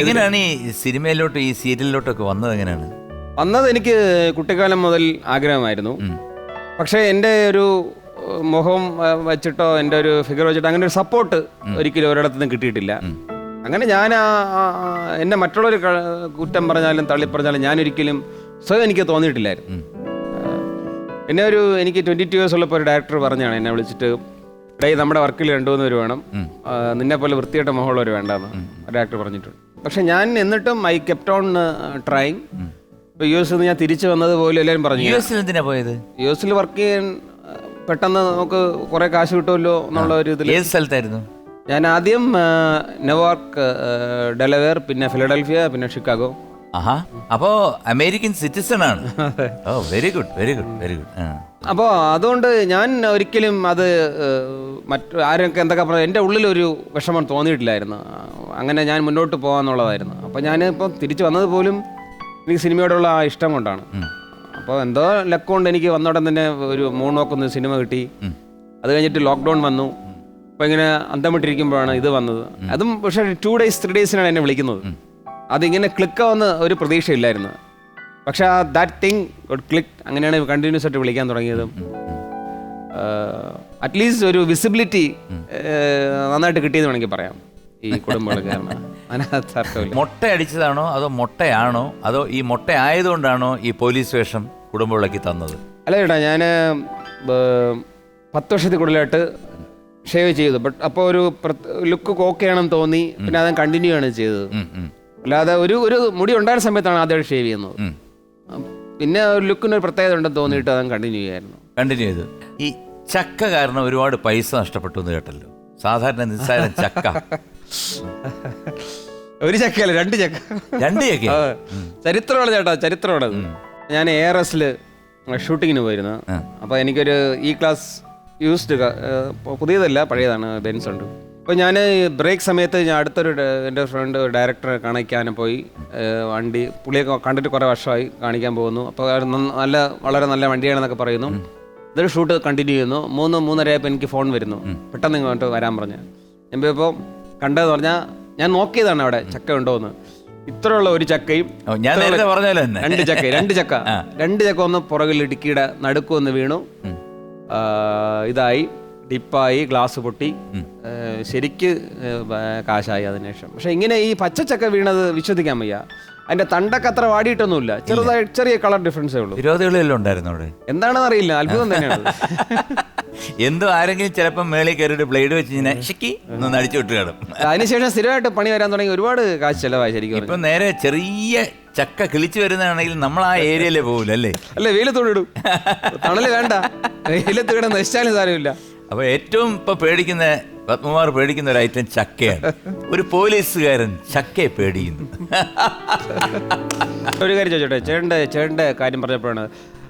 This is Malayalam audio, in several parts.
എങ്ങനെയാണ് ഈ സിനിമയിലോട്ട് ഈ സീരിയലിലോട്ടൊക്കെ വന്നത് എങ്ങനെയാണ്? വന്നത് എനിക്ക് കുട്ടിക്കാലം മുതൽ ആഗ്രഹമായിരുന്നു. പക്ഷേ എന്റെ ഒരു മുഖം വെച്ചിട്ടോ എന്റെ ഒരു ഫിഗർ വെച്ചിട്ടോ അങ്ങനെ ഒരു സപ്പോർട്ട് ഒരിക്കലും ഒരിടത്തു നിന്ന് കിട്ടിയിട്ടില്ല. അങ്ങനെ ഞാൻ എന്നെ മറ്റുള്ളവർ കുറ്റം പറഞ്ഞാലും തള്ളി പറഞ്ഞാലും ഞാനൊരിക്കലും സ്വയം എനിക്ക് തോന്നിയിട്ടില്ലായിരുന്നു. എന്നെ പിന്നെ ഒരു എനിക്ക് ട്വന്റി ടു ഇയേഴ്സ് ഉള്ളപ്പോൾ ഒരു ഡയറക്ടർ പറഞ്ഞാണ് എന്നെ വിളിച്ചിട്ട് ഡേ നമ്മുടെ വർക്കിൽ രണ്ടുമൂന്ന് പേര് വേണം. നിന്നെപ്പോലെ നിന്നെ പോലെ വൃത്തിയായിട്ട് മുഖമുള്ളവർ വേണ്ടെന്ന് ഡയറക്ടർ പറഞ്ഞിട്ടുണ്ട്. പക്ഷെ ഞാൻ എന്നിട്ടും ഐ കെപ്റ്റ് ഓൺ ട്രൈങ്. ഇപ്പൊ യു എസ് ഞാൻ തിരിച്ചു വന്നത് പോലും എല്ലാവരും പറഞ്ഞു യു എസിൽ എന്തിനാ പോയത്? യു എസിൽ വർക്ക് ചെയ്യാൻ പെട്ടെന്ന് നമുക്ക് കുറെ കാശ് കിട്ടുമല്ലോ എന്നുള്ള ഒരു ഇതിൽ ഏത് സ്ഥലത്തായിരുന്നു? ഞാൻ ആദ്യം നെവാർക്ക് ന്യൂയോർക്ക് ഡെലവേർ പിന്നെ ഫിലഡൽഫിയ പിന്നെ ഷിക്കാഗോ. ആഹാ. അപ്പോ അമേരിക്കൻ സിറ്റിസൺ ആണ്. ഓ very good very good very good. അപ്പോൾ അതുകൊണ്ട് ഞാൻ ഒരിക്കലും അത് മറ്റു ആരൊക്കെ എന്തൊക്കെ പറഞ്ഞു എന്റെ ഉള്ളിലൊരു വിഷമം തോന്നിയിട്ടില്ലായിരുന്നു. അങ്ങനെ ഞാൻ മുന്നോട്ട് പോകാന്നുള്ളതായിരുന്നു. അപ്പോൾ ഞാൻ ഇപ്പോൾ തിരിച്ചു വന്നത് പോലും എനിക്ക് സിനിമയോടുള്ള ആ ഇഷ്ടം കൊണ്ടാണ്. അപ്പോൾ എന്തോ ലക്കൊണ്ട് എനിക്ക് വന്നോടൻ തന്നെ ഒരു മൂന്നോക്കൊന്ന് സിനിമ കിട്ടി. അത് കഴിഞ്ഞിട്ട് ലോക്ക്ഡൗൺ വന്നു. അപ്പോൾ ഇങ്ങനെ അന്തം വിട്ടിരിക്കുമ്പോഴാണ് ഇത് വന്നത്. അതും പക്ഷേ ടു ഡേയ്സ് ത്രീ ഡേയ്സിനാണ് എന്നെ വിളിക്കുന്നത്. അതിങ്ങനെ ക്ലിക്കാവുന്ന ഒരു പ്രതീക്ഷയില്ലായിരുന്നു. പക്ഷേ ആ ദാറ്റ് തിങ് ക്ലിക്ക് അങ്ങനെയാണ് കണ്ടിന്യൂസ് ആയിട്ട് വിളിക്കാൻ തുടങ്ങിയത്. അറ്റ്ലീസ്റ്റ് ഒരു വിസിബിലിറ്റി നന്നായിട്ട് കിട്ടിയെന്ന് വേണമെങ്കിൽ പറയാം. ഈ കുടുംബങ്ങൾ കാരണം. അർത്ഥമില്ല അടിച്ചതാണോ അതോ മുട്ടയാണോ? അതോ ഈ മുട്ട ആയതുകൊണ്ടാണോ ഈ പോലീസ് വേഷം കുടുംബവിളക്കി തന്നത്? അല്ല ചേട്ടാ ഞാൻ പത്ത് വർഷത്തിൽ കൂടുതലായിട്ട് ഷേവ് ചെയ്തു. ബട്ട് അപ്പോൾ ഒരു ലുക്ക് ഓക്കെ ആണെന്ന് തോന്നി പിന്നെ അത് കണ്ടിന്യൂ ആണ് ചെയ്തത്. അല്ലാതെ ഒരു ഒരു മുടി ഉണ്ടായ സമയത്താണ് ആദ്യമായിട്ട് ഷേവ് ചെയ്യുന്നത്. പിന്നെ ഒരു ലുക്കിന് ഒരു പ്രത്യേകത ഉണ്ടെന്ന് തോന്നിയിട്ട് അത് കണ്ടിന്യൂ ചെയ്യായിരുന്നു. കണ്ടിന്യൂ ചെയ്തു. ഈ ചക്ക കാരണം ഒരുപാട് പൈസ നഷ്ടപ്പെട്ടു എന്ന് കേട്ടല്ലോ. സാധാരണ നിസ്സാരം ചക്ക. ഒരു ചക്കയല്ല രണ്ട് ചക്ക. രണ്ട് ചക്ക ആ, ചരിത്രമാണ് ചേട്ടാ ചരിത്രമാണ്. അത് ഞാൻ എ ആർ എസിൽ ഷൂട്ടിങ്ങിന് പോയിരുന്നു. അപ്പോൾ എനിക്കൊരു ഇ ക്ലാസ് യൂസ്ഡ് പുതിയതല്ല പഴയതാണ് ബെൻസ് ഉണ്ട്. അപ്പോൾ ഞാൻ ബ്രേക്ക് സമയത്ത് ഞാൻ അടുത്തൊരു ഡ- എന്റെ ഫ്രണ്ട് ഡയറക്ടറെ കാണിക്കാൻ പോയി. ഏ, വണ്ടി പുള്ളിയൊക്കെ കണ്ടിട്ട് കുറേ വർഷമായി കാണിക്കാൻ പോകുന്നു. അപ്പോൾ നന്ന- നല്ല വളരെ നല്ല വണ്ടിയാണെന്നൊക്കെ പറയുന്നു. ഇതൊരു ഷൂട്ട് കണ്ടിന്യൂ ചെയ്യുന്നു. മൂന്ന് മൂന്നരയായപ്പോൾ എനിക്ക് ഫോൺ വരുന്നു. പെട്ടെന്ന് ഇങ്ങോട്ട് വരാൻ പറഞ്ഞു. ഞാൻ ഇപ്പോൾ കണ്ടതെന്ന് പറഞ്ഞാൽ ഞാൻ നോക്കിയതാണ് അവിടെ ചക്ക ഉണ്ടോ എന്ന് ഇത്രയുള്ള ഒരു ചക്കയും ഞാൻ നേരത്തെ പറഞ്ഞല്ലോ രണ്ട് ചക്ക രണ്ട് ചക്ക. രണ്ട് ചക്ക ഒന്ന് പുറകിൽ ഇടുക്കിയുടെ നടുക്ക് ഒന്ന് വീണു. ഇതായി ഡിപ്പായി ഗ്ലാസ് പൊട്ടി. ശരിക്ക് കാശായി അതിനുശേഷം. പക്ഷെ ഇങ്ങനെ ഈ പച്ചച്ചക്ക വീണത് വിശ്വസിക്കാൻ വയ്യ. അതിന്റെ തണ്ടൊക്കെ അത്ര വാടിയിട്ടൊന്നുമില്ല. ചെറുതായി ചെറിയ കളർ ഡിഫറൻസേ ഉള്ളൂ. വിരോധികളെല്ലാം ഉണ്ടായിരുന്നു അവിടെ. എന്താണെന്ന് അറിയില്ല. അത്ഭുതം തന്നെയാണ് എന്തോ ആരെങ്കിലും ചിലപ്പം മേളിൽ ഒരു ബ്ലേഡ് വെച്ച് ഇങ്ങനെ ഷിക്കി ഒന്ന് അടിച്ചു വിട്ട് കാണും. അതിനുശേഷം സ്ഥിരമായിട്ട് പണി വരാൻ തുടങ്ങി ഒരുപാട് കാശ് ചെലവായി ശരിക്കും ഇപ്പൊ നേരെ ചെറിയ ചക്ക കിളിച്ചു വരുന്നതാണെങ്കിൽ നമ്മൾ ആ ഏരിയയിലേ പോകില്ല അല്ലേ? അല്ല വെയിലത്തോട് ഇടും തണൽ വേണ്ട. വെയിലത്ത് കിടന്ന് നശിച്ചാലും സാരമില്ല. അപ്പൊ ഏറ്റവും ഇപ്പൊ പേടിക്കുന്ന പത്മകുമാർ പേടിക്കുന്ന ഒരു ഐറ്റം ചക്കയാണ്. ഒരു പോലീസുകാരൻ ചക്കയെ പേടിക്കുന്നു. ഒരു കാര്യം ചോദിച്ചോട്ടെ ചേട്ടന്റെ ചേട്ടന്റെ കാര്യം പറഞ്ഞപ്പോഴാണ്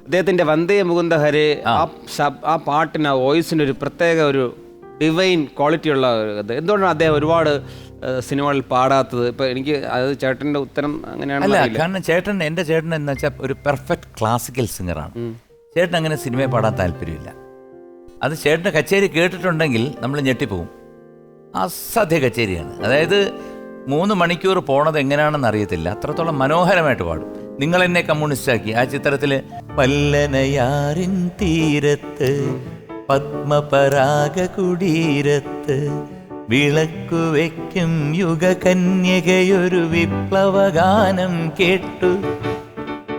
അദ്ദേഹത്തിന്റെ വന്ദേ മുകുന്ദ ഹരേ ആ ആ പാട്ടിന് ആ വോയിസിന് ഒരു പ്രത്യേക ഒരു ഡിവൈൻ ക്വാളിറ്റി ഉള്ള ഇത്. എന്തുകൊണ്ടാണ് അദ്ദേഹം ഒരുപാട് സിനിമകളിൽ പാടാത്തത്? ഇപ്പൊ എനിക്ക് അത് ചേട്ടന്റെ ഉത്തരം അങ്ങനെയാണ് അല്ല കാരണം ചേട്ടൻ എന്റെ ചേട്ടൻ എന്ന് വെച്ചാൽ ഒരു പെർഫെക്റ്റ് ക്ലാസിക്കൽ സിംഗറാണ് ചേട്ടൻ അങ്ങനെ സിനിമയെ പാടാൻ താല്പര്യമില്ല. അത് ചേട്ടന്റെ കച്ചേരി കേട്ടിട്ടുണ്ടെങ്കിൽ നമ്മൾ ഞെട്ടിപ്പോവും. അസാധ്യ കച്ചേരിയാണ്. അതായത് മൂന്ന് മണിക്കൂർ പോണത് എങ്ങനെയാണെന്ന് അറിയത്തില്ല. അത്രത്തോളം മനോഹരമായിട്ട് പാടും. നിങ്ങൾ എന്നെ കമ്മ്യൂണിസ്റ്റ് ആക്കി ആ ചിത്രത്തിൽ പല്ലനയാറിൻ തീരത്ത് പത്മപരാഗ കുടീരത്ത് വിളക്കു വയ്ക്കും യുഗകന്യകയൊരു വിപ്ലവഗാനം കേട്ടു.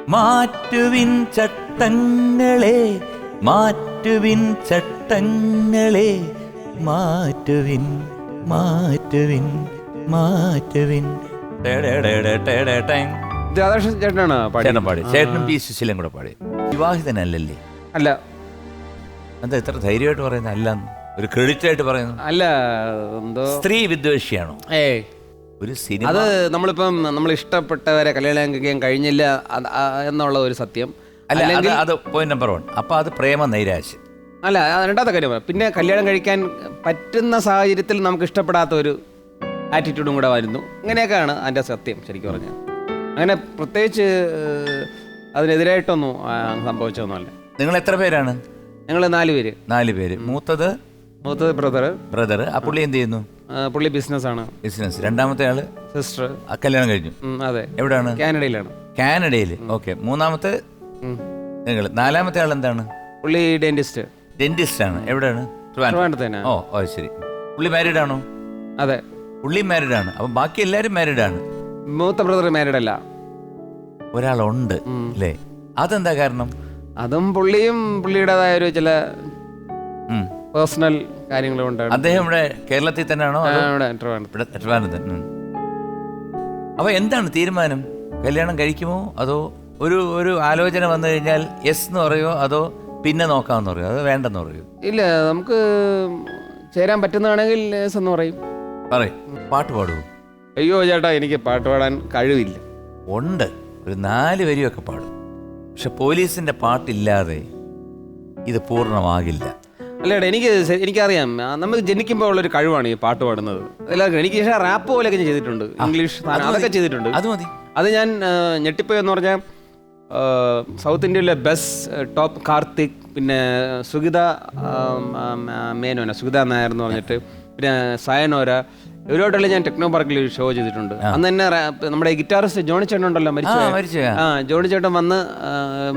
മാറ്റുവിൻ ചട്ടങ്ങളെ മാറ്റുവിൻ ചട്ടങ്ങളെ മാറ്റുവിൻ മാറ്റുവിൻ മാറ്റുവിൻ. ടേടേടേടേ ടേടേടേ. ഇത് രാധാകൃഷ്ണൻ ചേട്ടനാണ് പാടി? ചേട്ടൻ പാടി. ചേട്ടനും പി സുശീലൻ കൂടെ പാടി. വിവാഹിതനല്ലല്ലേ? അല്ല. എന്താ ഇത്ര ധൈര്യമായിട്ട് പറയുന്നത്? അല്ല ഒരു ക്രെഡിറ്റ് ആയിട്ട് പറയുന്നു അല്ല എന്തോ സ്ത്രീ വിദ്വേഷിയാണോ? ഏ ഒരു സിനിമ അത് നമ്മളിപ്പം നമ്മൾ ഇഷ്ടപ്പെട്ടവരെ കല്യാണം കഴിക്കാൻ കഴിഞ്ഞില്ല എന്നുള്ള ഒരു സത്യം. അല്ല അത് പോയിന്റ് നമ്പർ വൺ അപ്പൊ അത് പ്രേമ നൈരാശ്യം അല്ല രണ്ടാമത്തെ കാര്യം. പിന്നെ കല്യാണം കഴിക്കാൻ പറ്റുന്ന സാഹചര്യത്തിൽ നമുക്ക് ഇഷ്ടപ്പെടാത്ത ഒരു ആറ്റിറ്റ്യൂഡും കൂടെ വരുന്നു. ഇങ്ങനെയൊക്കെയാണ് അതിന്റെ സത്യം ശരിക്കും പറഞ്ഞാൽ. അങ്ങനെ പ്രത്യേകിച്ച് അതിനെതിരായിട്ടൊന്നും സംഭവിച്ചതൊന്നുമല്ല നിങ്ങൾ എത്ര പേരാണ്? ഞങ്ങൾ നാല് പേര്. നാല് പേര്. മൂത്തത്? മൂത്തത് ബ്രദർ ബ്രദർ ആ പുള്ളി എന്ത് ചെയ്യുന്നു? പുള്ളി ബിസിനസ് ആണ് ബിസിനസ്. രണ്ടാമത്തെ ആൾ? സിസ്റ്റർ. കല്യാണം കഴിഞ്ഞു. അതെ. എവിടെയാണ് കാനഡയിലാണ്. കാനഡയിൽ ഓക്കെ. മൂന്നാമത്തെ? നിങ്ങൾ നാലാമത്തെ ആൾ എന്താണ്? പുള്ളി ഡെന്റിസ്റ്റ്. ഡെന്റിസ്റ്റ് ആണ്. എവിടെയാണ്? ഓ ഓ ശരി. പുള്ളി മാരീഡ് ആണോ? അതെ. പുള്ളി മാരീഡ് ആണ്. അപ്പൊ ബാക്കി എല്ലാരും മാരീഡ് ആണ്. മൂത്ത ബ്രദർ മാരീഡ് അല്ല. ഒരാളുണ്ട് അല്ലേ? അതെന്താ കാരണം? അതും പുള്ളിയും പുള്ളിയുടേതായ ഒരു ചില പേഴ്സണൽ കാര്യങ്ങൾ കൊണ്ടാണ്. അദ്ദേഹം ഇവിടെ കേരളത്തിൽ തന്നെയാണോ ട്രിവാൻഡ്രത്ത്. അപ്പൊ എന്താണ് തീരുമാനം? കല്യാണം കഴിക്കുമോ അതോ ഒരു ഒരു ആലോചന വന്നു കഴിഞ്ഞാൽ യെസ് എന്ന് പറയോ അതോ പിന്നെ നോക്കാമെന്ന് പറയോ? അതോ വേണ്ടെന്ന് പറയോ? ഇല്ല നമുക്ക് ചേരാൻ പറ്റുന്നതാണെങ്കിൽ യെസ് എന്ന് പറയും. പറയും. പാട്ട് പാടുമോ അയ്യോ ചേട്ടാ എനിക്ക് പാട്ട് പാടാൻ കഴിവില്ല. ഉണ്ട്. ഒരു നാല് വരിയൊക്കെ പാടും. പക്ഷെ പോലീസിന്റെ പാട്ടില്ലാതെ ഇത് പൂർണമാകില്ല. അല്ലേടാ എനിക്ക് ശ- എനിക്കറിയാം. നമ്മൾ ജനിക്കുമ്പോൾ ഉള്ളൊരു കഴിവാണ് ഈ പാട്ട് പാടുന്നത്. എല്ലാവർക്കും എനിക്ക് പക്ഷേ റാപ്പ് പോലെയൊക്കെ ഞാൻ ചെയ്തിട്ടുണ്ട് ഇംഗ്ലീഷ് സാധനം അതൊക്കെ ചെയ്തിട്ടുണ്ട്. അത് മതി. അത് ഞാൻ ആ, ഞെട്ടിപ്പോയെന്ന് പറഞ്ഞാൽ ആ, സൗത്ത് ഇന്ത്യയിലെ ബെസ്റ്റ് ടോപ്പ് കാർത്തിക് പിന്നെ സുഗിത ആ, ആ, മേനോന സുഗിത നായർ എന്ന് പറഞ്ഞിട്ട് പിന്നെ സയനോര ഇവരോട്ടുള്ള ഞാൻ ടെക്നോ പാർക്കിൽ ഒരു ഷോ ചെയ്തിട്ടുണ്ട്. അന്ന് തന്നെ നമ്മുടെ ഗിറ്റാറിസ്റ്റ് ജോണി ചേട്ടൻ ഉണ്ടല്ലോ മരിച്ചു ആ, ജോണി ചേട്ടൻ വന്ന്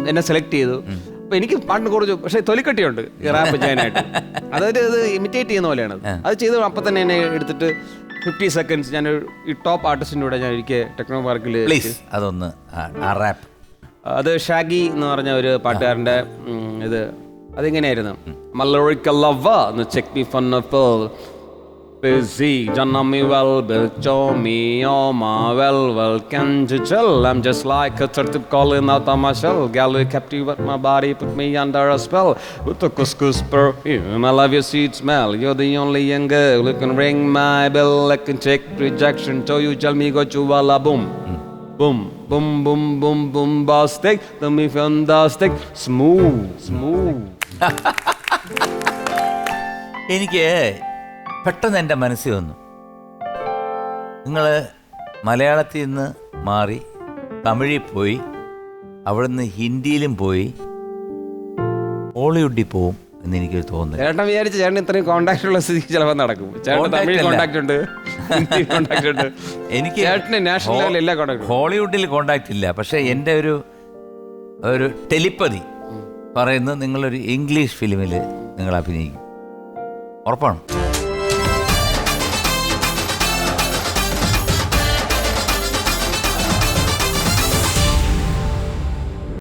എന്നെ സെലക്ട് ചെയ്തു. അപ്പൊ എനിക്ക് പാട്ടിന് കുറച്ച് പക്ഷേ തൊലിക്കട്ടിയുണ്ട് റാപ്പ് ചെയ്യാനായിട്ട്. അതായത് ഇത് ഇമിറ്റേറ്റ് ചെയ്യുന്ന പോലെയാണ്. അത്. ചെയ്ത് അപ്പൊ തന്നെ എന്നെ എടുത്തിട്ട് ഫിഫ്റ്റി സെക്കൻഡ്സ് ഞാൻ ഈ ടോപ്പ് ആർട്ടിസ്റ്റിന്റെ കൂടെ ഞാൻ എനിക്ക് ടെക്നോ പാർക്കിൽ അതൊന്ന് റാപ്പ് അത് ഷാഗി എന്ന് പറഞ്ഞ ഒരു പാട്ടുകാരന്റെ ഇത്. അതിങ്ങനെയായിരുന്നു? മല്ലൊഴിക്കല്ലവ എന്ന് check me fun Busy, John know me well, but show me all my well, well, can't you tell? I'm just like a turtle calling out on my shell. Gal who captivate my body, put me under a spell. With the couscous perfume, I love your sweet smell. You're the only young girl who can ring my bell. I can check rejection, so you tell me go to walla boom. Boom, boom, boom, boom, boom, bastic. The me fantastic, smooth, smooth. എനിക്ക് പെട്ടെന്ന് എന്റെ മനസ്സിൽ വന്നു. നിങ്ങൾ മലയാളത്തിൽ നിന്ന് മാറി തമിഴിൽ പോയി അവിടുന്ന് ഹിന്ദിയിലും പോയി ഹോളിവുഡിൽ പോവും എന്ന് എനിക്ക് തോന്നുന്നു ചേട്ടൻ വിചാരിച്ച ചേട്ടൻ ഇത്രയും കോണ്ടാക്ട് ഉള്ള സ്ഥിതി ചിലപ്പോൾ നടക്കും. ചേട്ടൻ Contact തമിഴ് അല്ല. കോണ്ടാക്ട് ഉണ്ട്. ഹിന്ദി കോണ്ടാക്ട് ഉണ്ട്. എനിക്ക് ചേട്ടന് നാഷണൽ ലെവലിൽ എല്ലാ കോണ്ടാക്ട് ഹോളിവുഡിൽ കോണ്ടാക്ട് ഇല്ല. പക്ഷേ എന്റെ ഒരു ഒരു ടെലിപ്പതി പറയുന്നത് നിങ്ങളൊരു ഇംഗ്ലീഷ് ഫിലിമിൽ നിങ്ങൾ അഭിനയിക്കും. ഉറപ്പാണ്?